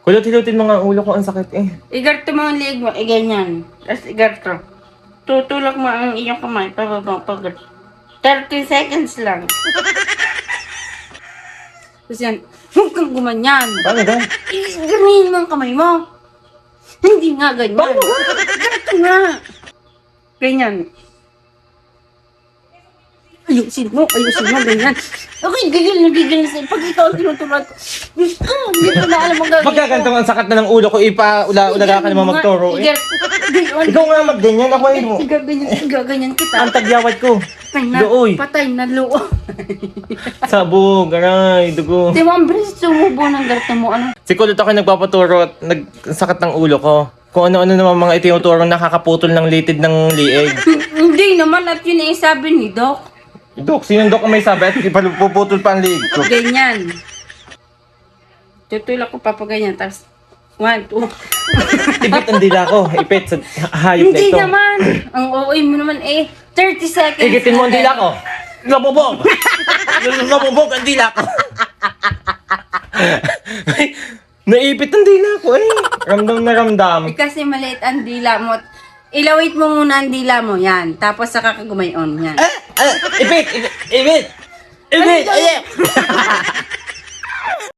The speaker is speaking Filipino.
Kulot-hilutin mo nga ang ulo ko, ang sakit eh. Igarto mo ang liig mo, eh ganyan. Tapos igarto. Tutulak mo ang iyong kamay, pababa, pagod. 30 seconds lang. Tapos yan, huwag kang gumanyan. Paano ba? Gamihin mo ang kamay mo. Hindi nga ganyan. Ganito nga. Ganyan. Ayusin mo, ayusin mo, ganyan. Okay, gigil na gigil na sa'yo. Pag ikaw ang tinuturuan ko, hindi ko na alam ang gagawin Pagka ganito ang sakit na ng ulo ko, ipa ula ulaga ka naman magturo eh. Ikaw nga magganyan, ako ay mo. Gaganyan, gaganyan kita. Ang tagyawat ko. Patay na, Looy. patay na loo. Sabog, aray, dugo. Di mo, ang bilis sumubo ng garto mo. Ano? Si Kulot ako nagpapaturo at nagsakit ng ulo ko. Kung ano-ano naman mga itinuturo nakakaputol ng litid ng liig. Hindi naman, at yun ang sabi ni Doc. Dok, sinong dok ang may sabi at ipapuputol pa ang liig ko? Ganyan. Tutulak ko pa pa ganyan, tapos one, two. Ipit ang dila ko, ipit sa hayop na Hindi ito. naman. Ang OA mo naman eh, 30 seconds. Igitin mo ang dila ko. Labubog! Labubog ang dila ko. Naipit ang dila ko eh. Ramdam na ramdam. Eh, kasi maliit ang dila mo. Ilawit mo muna ang dila mo, yan. Tapos saka ka gumayon, yan. Ah, ah, ibig, ibig, ibig, ibig, ano ibig.